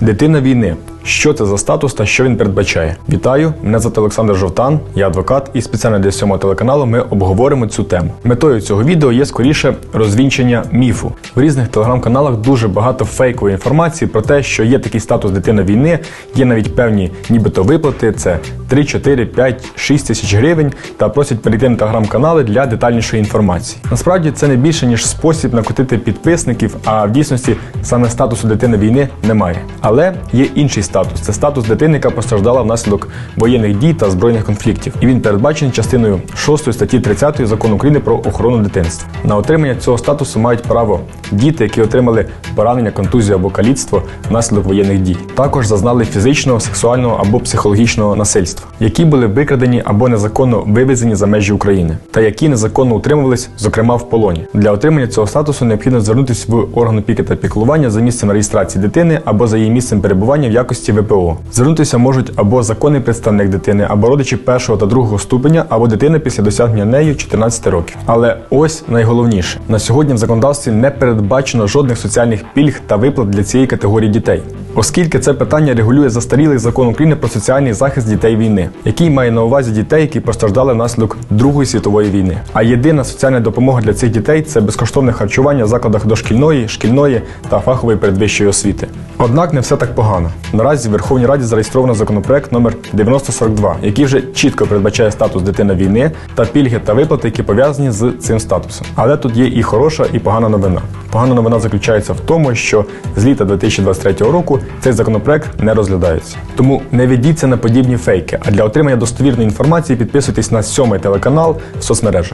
Дитина війни. Що це за статус та що він передбачає? Вітаю! Мене звати Олександр Жовтан, я адвокат, і спеціально для сьомого телеканалу ми обговоримо цю тему. Метою цього відео є скоріше розвінчення міфу. В різних телеграм-каналах дуже багато фейкової інформації про те, що є такий статус дитина війни, є навіть певні нібито виплати. Це 3, 4, 5, 6 тисяч гривень та просять перейти на телеграм-канали для детальнішої інформації. Насправді це не більше ніж спосіб накотити підписників, а в дійсності саме статусу дитини війни немає. Але є інший статус це статус дитини, яка постраждала внаслідок воєнних дій та збройних конфліктів. І він передбачений частиною 6 статті 30 закону України про охорону дитинства. На отримання цього статусу мають право діти, які отримали поранення, контузію або каліцтво внаслідок воєнних дій. Також зазнали фізичного, сексуального або психологічного насильства, які були викрадені або незаконно вивезені за межі України, та які незаконно утримувались, зокрема в полоні. Для отримання цього статусу необхідно звернутися в орган опіки та піклування за місцем реєстрації дитини або за її місцем перебування в якості ВПО. Звернутися можуть або законний представник дитини, або родичі першого та другого ступеня, або дитина після досягнення нею 14 років. Але ось найголовніше: на сьогодні в законодавстві не передбачено жодних соціальних пільг та виплат для цієї категорії дітей, оскільки це питання регулює застарілий закон України про соціальний захист дітей війни, який має на увазі дітей, які постраждали внаслідок Другої світової війни. А єдина соціальна допомога для цих дітей це безкоштовне харчування в закладах дошкільної, шкільної та фахової передвищої освіти. Однак не все так погано. Наразі в Верховній Раді зареєстровано законопроект номер 9042, який вже чітко передбачає статус дитина війни та пільги та виплати, які пов'язані з цим статусом. Але тут є і хороша, і погана новина. Погана новина заключається в тому, що з літа 2023 року цей законопроект не розглядається. Тому не ведіться на подібні фейки. А для отримання достовірної інформації підписуйтесь на сьомий телеканал в соцмережах.